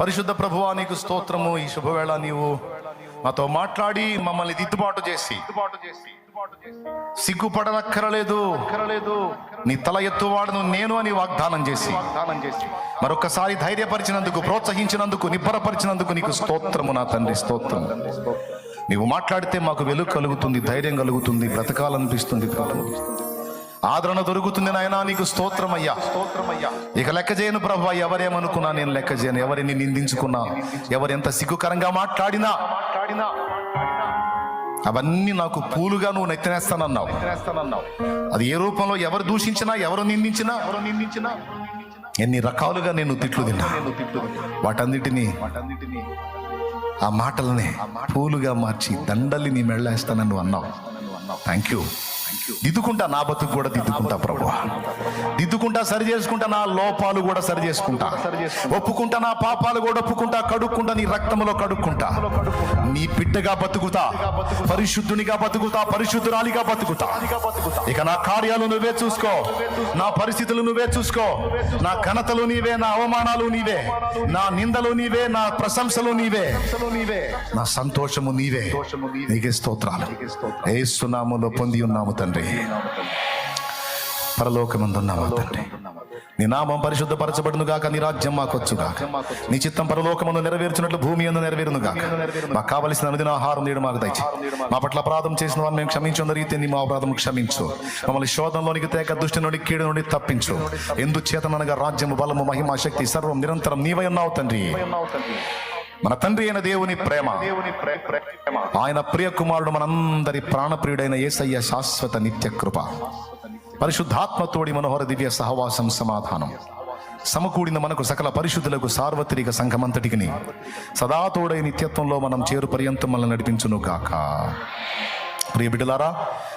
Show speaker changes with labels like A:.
A: పరిశుద్ధ ప్రభువా నీకు స్తోత్రము. ఈ శుభవేళ నీవు మాతో మాట్లాడి మమ్మల్ని దిద్దుబాటు చేసి సిగ్గుపడనక్కరలేదు. నీ తల ఎత్తువాడను నేను అని వాగ్దానం చేసి మరొకసారి ధైర్యపరిచినందుకు ప్రోత్సహించినందుకు నిబ్బరపరిచినందుకు నీకు స్తోత్రము నా తండ్రి స్తోత్రం నీవు మాట్లాడితే మాకు వెలుగు కలుగుతుంది ధైర్యం కలుగుతుంది బ్రతకాలనిపిస్తుంది ప్రభు ఆదరణ దొరుకుతుంది నాయనా నీకు స్తోత్రమయ్యా. స్తోత్రమయ్యా ఇక లెక్క చేయను ప్రభు ఎవరేమనుకున్నా నేను లెక్క చేయను. ఎవరిని నిందించుకున్నా ఎవరెంత సిగ్గుకరంగా మాట్లాడినా మాట్లాడినా అవన్నీ నాకు పూలుగా నువ్వు నెత్తనేస్తానన్నావు. అది ఏ రూపంలో ఎవరు దూషించినా ఎవరు నిందించినా ఎవరు నిందించినా ఎన్ని రకాలుగా నేను తిట్లు తిన్నా. వాటన్నిటిని ఆ మాటలనే పూలుగా మార్చి దండల్ని నీ మెళ్ళేస్తానని నువ్వు అన్నావు. థ్యాంక్ యూ దిద్దుకుంటా నా బతుకు కూడా దిద్దుకుంటా ప్రభు. సరి చేసుకుంటా నా లోపాలు కూడా సరి చేసుకుంటా. ఒప్పుకుంటా నా పాపాలు కూడా ఒప్పుకుంటా కడుక్కుంటా నీ రక్తములో కడుక్కుంటా. నీ బిడ్డగా బతుకుతా పరిశుద్ధునిగా బతుకుతా పరిశుద్ధురాలిగా బతుకుతా. ఇక నా కార్యాలు నువ్వే చూసుకో నా పరిస్థితులు నువ్వే చూసుకో నా ఘనతలు నీవే నా అవమానాలు నీవే నా నిందలు నీవే నా ప్రశంసలు నీవే నా సంతోషము నీవే. నీకే స్తోత్రాలు. ఏసునాములో పొంది ఉన్నాము తండ్రి. పరలోకమందున్నాము తండ్రి? నీ నామం పరిశుద్ధపరచబడును గాక నీ రాజ్యం మాకొచ్చు గాక. నీ చిత్తం పరలోకమును నెరవేర్చినట్లు భూమి అందు నెరవేరును గాక. మాకు కావలసిన అనుదిన ఆహారం నీడు మాకు దయచి మా పట్ల అపరాధం చేసిన వారిని మేము క్షమించున్న రీతి నీ మా అపరాధం క్షమించు. మమ్మల్ని శోధంలోనికి తేక దుష్టి నుండి కీడు నుండి తప్పించు. ఎందుచేతనగా రాజ్యము బలము మహిమ శక్తి సర్వం నిరంతరం నీవై ఉన్నావు తండ్రి. మన తండ్రి అయిన దేవుని ప్రేమ. ఆయన ప్రియ కుమారుడు మనందరి ప్రాణప్రియుడైన యేసయ్య శాశ్వత నిత్య కృప పరిశుద్ధాత్మతోడి మనోహర దివ్య సహవాసం సమాధానం. సమకూడిన మనకు సకల పరిశుద్ధులకు సార్వత్రిక సంఘమంతటికి సదాతోడై నిత్యత్వంలో మనం చేరు పర్యంతం మనల్ని నడిపించును కాక ప్రియ బిడ్డలారా